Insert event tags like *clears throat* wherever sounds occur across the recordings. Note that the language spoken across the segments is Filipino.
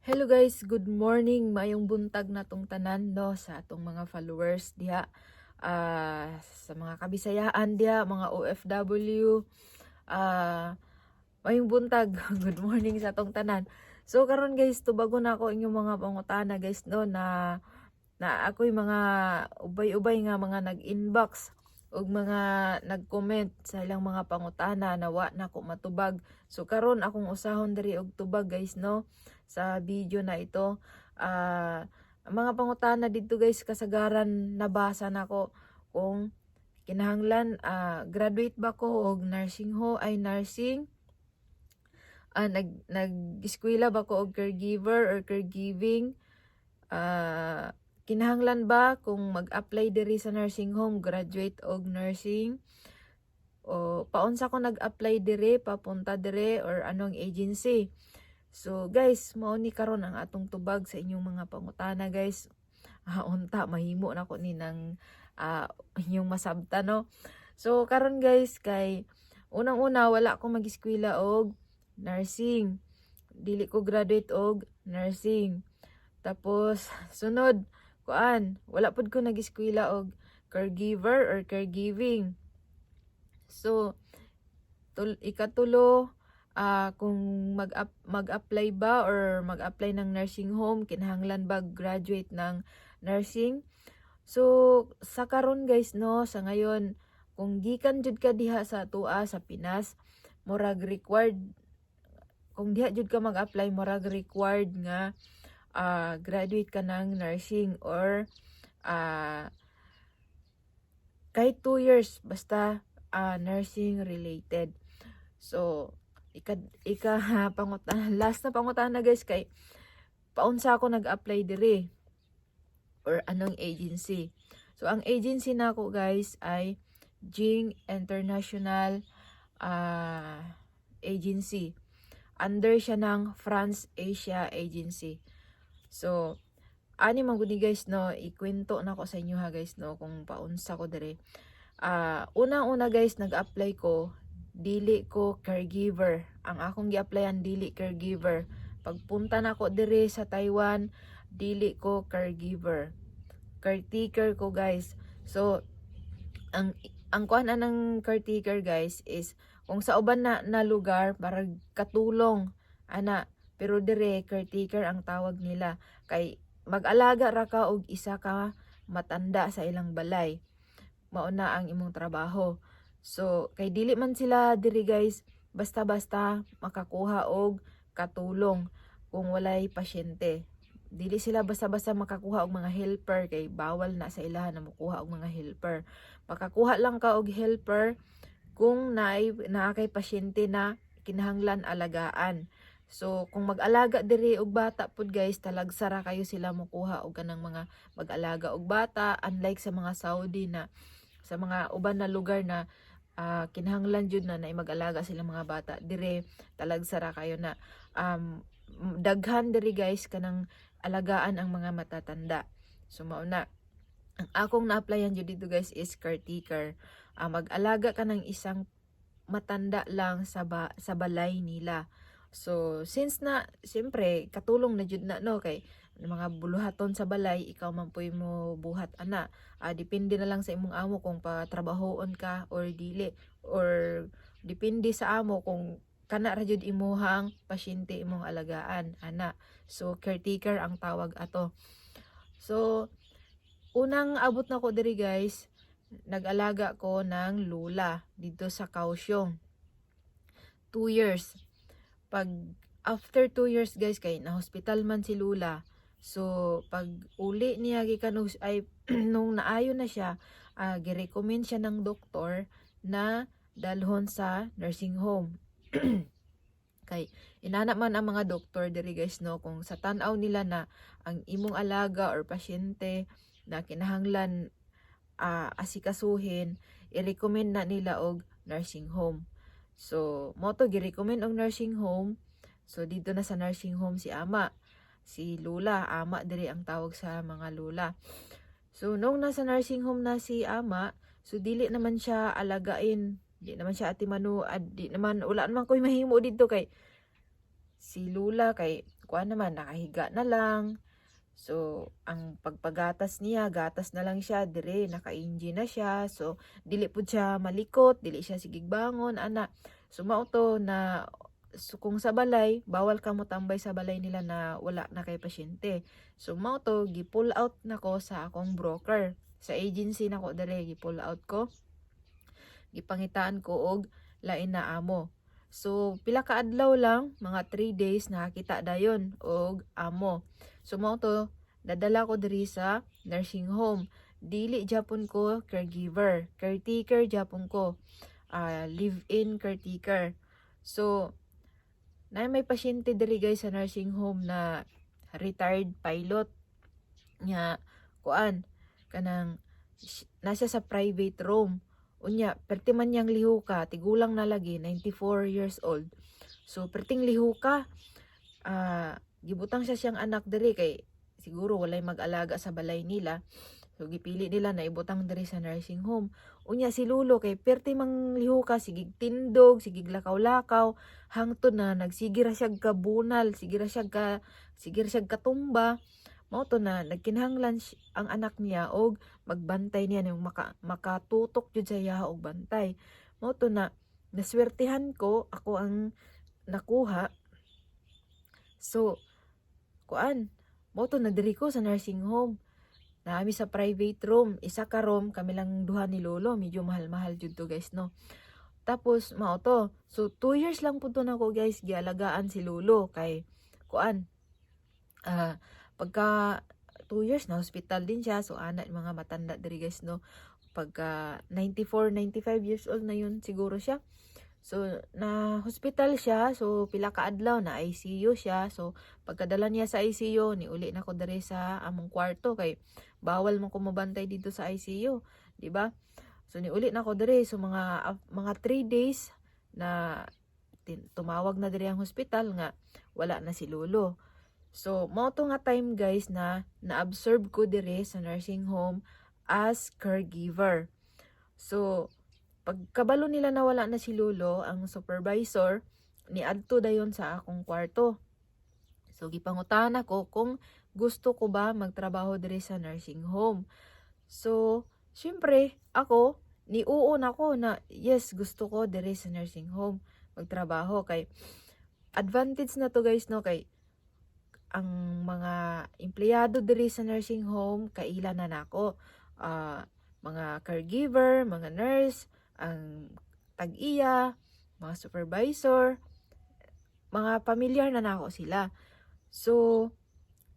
Hello guys, good morning. Mayong buntag na tong tanan no sa atong mga followers diha. Ah, sa mga kabisayaan diha, mga OFW. Ah, mayong buntag. *laughs* good morning sa atong tanan. So karon guys, tubago na ako inyong mga pangutana guys no na na ako'y mga ubay-ubay nga mga nag-inbox ug mga nag-comment sa ilang mga pangutana na wa na ko matubag. So karon akong usahon diri og tubag guys no sa video na ito. Ang mga pangutana dito guys kasagaran nabasa nako kung kinahanglan ah, graduate ba ko og nursing ho ay nursing ah, nag nag-eskwela ba ko og caregiver or caregiving ah kinahanglan ba kung mag-apply diri sa nursing home graduate og nursing o paunsa ko nag-apply dire papunta dire or anong agency So guys, mao ni karon ang atong tubag sa inyong mga pangutana guys. Ah, unta mahimo na ko ni ng ah, inyong masabta no. So karon guys kay unang-una wala ko mag-eskwela og nursing. Dili ko graduate og nursing. Tapos sunod kuan, wala pud ko nag-eskwela og caregiver or caregiving. So tul ikatulo ah kung mag mag-apply ba or mag-apply ng nursing home kinahanglan ba graduate ng nursing so sa karon guys no sa ngayon kung gikan jud ka diha sa tua sa Pinas murag required kung diha jud ka mag-apply murag required nga ah, graduate ka ng nursing or ah kahit 2 years basta ah, nursing related. So ika ika *laughs* pangutana last na pangutana guys kay paunsa ako nag-apply dire or anong agency. So ang agency nako guys ay Jing International ah, Agency. Under siya ng France Asia Agency so ani man gud ni guys no ikwento na ko sa inyo ha guys no kung paunsa ko dire ah unang-una guys nag-apply ko dili ko caregiver. Ang akong gi-applyan dili caregiver. Pagpunta na ko dire sa Taiwan, dili ko caregiver. Caretaker ko guys. So ang ang kuan ng caretaker guys is kung sa uban na, na lugar para katulong ana pero dire caretaker ang tawag nila kay mag-alaga ra ka og isa ka matanda sa ilang balay mao na ang imong trabaho So, kay dili man sila diri guys, basta-basta makakuha og katulong kung walay pasyente. Dili sila basta-basta makakuha og mga helper kay bawal na sa ilahan na makuha og mga helper. Makakuha lang ka og helper kung naay naa kay pasyente na kinahanglan alagaan. So, kung mag-alaga diri og bata pud guys, talagsara kayo sila mokuha og kanang mga mag-alaga og bata unlike sa mga Saudi na sa mga uban na lugar na ah, kinahanglan jud na na mag-alaga sila mga bata dire talagsara kayo na um, daghan diri guys kanang alagaan ang mga matatanda. So mao na. Ang akong na-applyan jud dito guys is caretaker. Ah, mag-alaga ka ng isang matanda lang sa ba- sa balay nila so since na siyempre katulong na jud na no? Kay mga buluhaton sa balay ikaw man puy mo buhat ana. Ah, depende na lang sa imong amo kung patrabahoon ka or dili. Or depende sa amo kung kana ra jud imuhang pasyente imong alagaan ana. So caretaker ang tawag ato. So unang abot na ko diri guys nag-alaga ko ng lula dito sa Kaohsiung. 2 years pag after 2 years guys kay na hospital man si lula So, pag uli niya gikan ay *clears throat* nung naayo na siya, ah, gi-recommend siya ng doktor na dalhon sa nursing home. *clears throat* Kay inana man ang mga doktor diri guys no kung sa tan-aw nila na ang imong alaga or pasyente na kinahanglan ah, asikasuhin, i-recommend na nila og nursing home. So, mo to gi-recommend og nursing home. So, dito na sa nursing home si ama si Lula, ama diri ang tawag sa mga Lula. So nung nasa nursing home na si ama, so dili naman siya alagain, di naman siya ati manu, ad, di naman wala naman koy mahimo dito kay si Lula kay kuha naman nakahiga na lang. So, ang pagpagatas niya, gatas na lang siya, dire, naka-engine na siya. So, dili po siya malikot, dili siya sigigbangon, ana. So, mao to na so, kung sa balay, bawal ka mo tambay sa balay nila na wala na kay pasyente. So, mao to, gi-pull out nako sa akong broker. Sa agency nako dire, gi-pull out ko. Gipangitaan ko og lain na amo. So, pila ka adlaw lang, mga 3 days nakakita dayon og amo. So, mao to, dadala ko diri sa nursing home. Dili japon ko caregiver, caretaker japon ko. ah live-in caretaker. So, na may pasyente diri guys sa nursing home na retired pilot nya kuan kanang nasa sa private room unya perti man niyang liho ka tigulang na lagi 94 years old. So perting liho ka ah gibutang siya siyang anak diri kay siguro walay mag-alaga sa balay nila. So gipili nila na ibutang diri sa nursing home. Unya si lulo kay perti mang liho ka sigig tindog sigig lakaw-lakaw hangtod na nagsigir siya kabunal sigir siya ka sigir siya katumba mao to na nagkinahanglan ang anak niya og magbantay niya yung maka, makatutok jud sa iya og bantay mao to na naswertihan ko ako ang nakuha so kuan mao to na diri ko sa nursing home Naami sa private room, isa ka room, kami lang duha ni Lolo, medyo mahal-mahal jud to guys no. Tapos mao to. So 2 years lang pud to nako guys gialagaan si Lolo kay kuan. Ah pagka 2 years na hospital din siya so ana mga matanda diri guys no. Pagka 94 95 years old na yun siguro siya. So na hospital siya so pila ka adlaw na ICU siya. So pagkadala niya sa ICU ni uli na ko diri sa among kwarto kay bawal mo kumabantay dito sa ICU, di ba? So ni uli na ko diri so mga af- mga 3 days na tumawag na diri ang hospital nga wala na si Lolo. So mao to nga time guys na na-absorb ko diri sa nursing home as caregiver. So pagkabalo nila na wala na si Lolo, ang supervisor ni adto dayon sa akong kwarto. So gipangutan ako kung gusto ko ba magtrabaho diri sa nursing home. So, syempre, ako, niuon ako na, yes, gusto ko diri sa nursing home magtrabaho. Kay, advantage na to guys, no, kay, ang mga empleyado diri sa nursing home, kaila na nako. Ah, mga caregiver, mga nurse, ang tag-iya, mga supervisor, mga pamilyar na nako sila. So,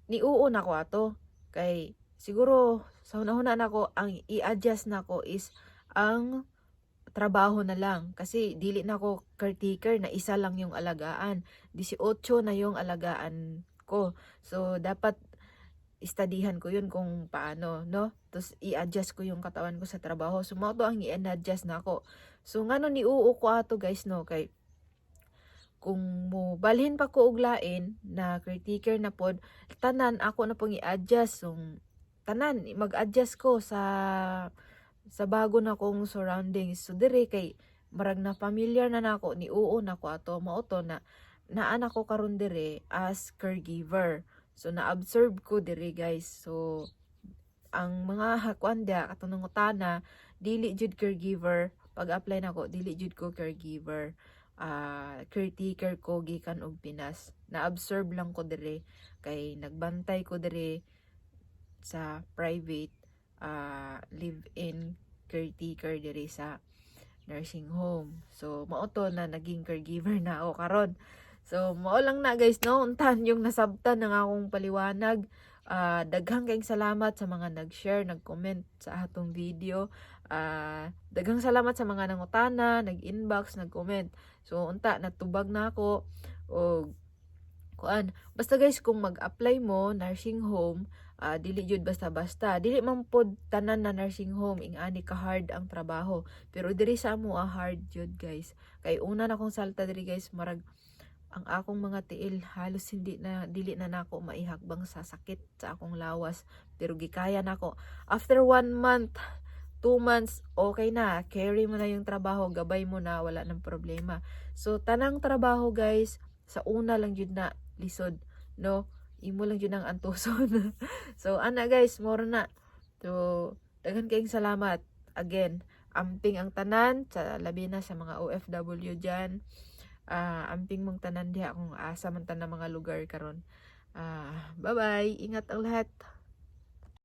niuo na ko ato. Kay, siguro, sa hunahuna na ko, ang i-adjust na ko is ang trabaho na lang. Kasi, dili na ko caretaker na isa lang yung alagaan. 18 na yung alagaan ko. So, dapat istadihan ko yun kung paano, no? Tapos, i-adjust ko yung katawan ko sa trabaho. So, mao to ang i-adjust na ako. So, nga no, niuo ko ato, guys, no? Kay, kung mo balhin pa ko og lain na caretaker na pod tanan ako na pong i-adjust so tanan mag-adjust ko sa sa bago na kong surroundings so dire kay marag na familiar na nako ni oo na ko ato mao to na ako karon dire as caregiver so na-absorb ko dire guys so ang mga hakuan dia katunong utana dili jud caregiver pag apply nako dili jud ko caregiver ah caretaker ko gikan og Pinas. Na-absorb lang ko dire kay nagbantay ko dire sa private ah live-in caretaker dire sa nursing home. So mao to na naging caregiver na ako karon. So mao lang na guys no untan yung nasabtan ng akong paliwanag. Ah daghang kayong salamat sa mga nag-share, nag-comment sa atong video. Ah daghang salamat sa mga nangutana, nag-inbox, nag-comment. So unta natubag na ako og kuan. Basta guys kung mag-apply mo nursing home, ah, dili jud basta-basta. Dili man pod tanan na nursing home ingani ka hard ang trabaho. Pero diri sa amo ah, hard jud guys. Kay una na kong salta diri guys marag ang akong mga tiil halos hindi na dili na nako maihakbang sa sakit sa akong lawas pero gikaya nako after one month two months, okay na. Carry mo na yung trabaho, gabay mo na, wala nang problema. So, tanang trabaho guys, sa una lang yun na lisod. no imo lang yun ang antuson *laughs* so ana guys moro na so daghan kayong salamat again amping ang tanan sa labi na sa mga OFW diyan ah amping mong tanan diha kung asa man tan mga lugar karon. Ah bye bye ingat ang lahat